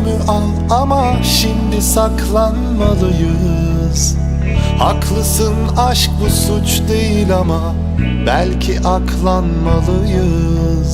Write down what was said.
ömrümü al ama şimdi saklanmalıyız. Haklısın aşk bu suç değil ama belki aklanmalıyız